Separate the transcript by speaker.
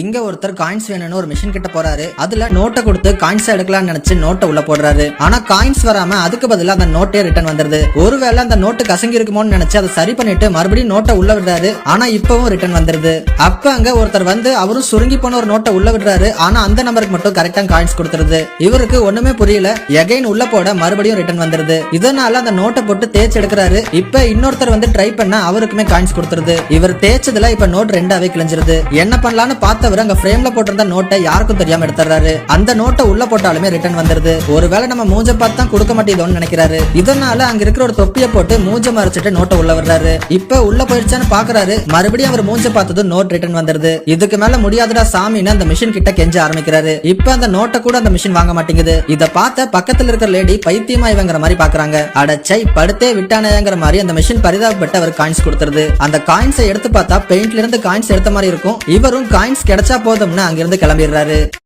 Speaker 1: இங்க ஒருத்தர் காயின்ஸ் வேணும்னு ஒரு மிஷின் கிட்ட போறாரு. அதுல நோட்டை கொடுத்து காயின்ஸ் எடுக்கலாம்னு நினைச்சு நோட்டை உள்ள போடுறாரு. ஆனா காயின்ஸ் வராம அதுக்கு பதிலா அந்த நோட்டே ரிட்டர்ன் வந்துருது. ஒருவேளை அந்த நோட்டு கசங்கி இருக்குமோன்னு நினைச்சு அதை சரி பண்ணிட்டு மறுபடியும் நோட்டை உள்ள விடுறாரு. ஆனா இப்பவும் ரிட்டர்ன் வந்துருது. அப்ப அங்க ஒருத்தர் வந்து அவரும் சுருங்கி போன ஒரு நோட்டை உள்ள விடுறாரு. ஆனா அந்த நம்பருக்கு மட்டும் கரெக்டா காயின்ஸ் கொடுத்துருது. இவருக்கு ஒண்ணுமே புரியல. எகைன் உள்ள போட மறுபடியும் ரிட்டர்ன் வந்துருது. இதனால அந்த நோட்டை போட்டு தேய்ச்சி எடுக்கிறாரு. இப்ப இன்னொருத்தர் வந்து ட்ரை பண்ண அவருக்குமே காயின்ஸ் கொடுத்துருது. இவர் தேய்ச்சதுல இப்ப நோட் ரெண்டாவே கிழிஞ்சிருது. என்ன பண்ணலாம்னு பார்த்தவர் அங்க ஃப்ரேம்ல போட்டிருந்த நோட்டை யாருக்கும் தெரியாம எடுத்துறாரு அந்த நோட்டை உள்ள போட்டாலுமே ரிட்டர்ன் வந்துருது. ஒருவேளை நம்ம மூஞ்ச பார்த்து தான் கொடுக்க மாட்டேதோன்னு நினைக்கிறாரு. இதனால அங்க இருக்கிற ஒரு தொப்பியை போட்டு மூஞ்ச மறைச்சிட்டு நோட்டை உள்ள வர்றாரு இப்ப உள்ள போயிடுச்சான்னு பாக்குறாரு. மறுபடியும் அவர் மூஞ்ச பார்த்ததும் நோட் ரிட்டர்ன் வந்துருது. இதுக்கு மேல முடியாதுடா சாமின்னு அந்த மிஷின் கிட்ட கெஞ்ச ஆரம்பிக்கிறாரு. இப்ப அந்த நோட்டை கூட அந்த மிஷின் வாங்க மாட்டேங்குது. இத பார்த்த பக்கத்துல இருக்கிற லேடி பைத்தியமா இவங்கிற மாதிரி பாக்குறாங்க. அடச்சை படுத்தே விட்டானேங்கிற மாதிரி அந்த மிஷின் பரிதாபப்பட்டு அவர் காயின்ஸ் கொடுத்துருது. அந்த காயின்ஸை எடுத்து பார்த்தா பெயிண்ட்ல இருந்து காயின்ஸ் எடுத்த மாதிரி இருக்கும். இவரும் காயின்ஸ் கிடைச்சா போதும்னு அங்கிருந்து கிளம்பிடுறாரு.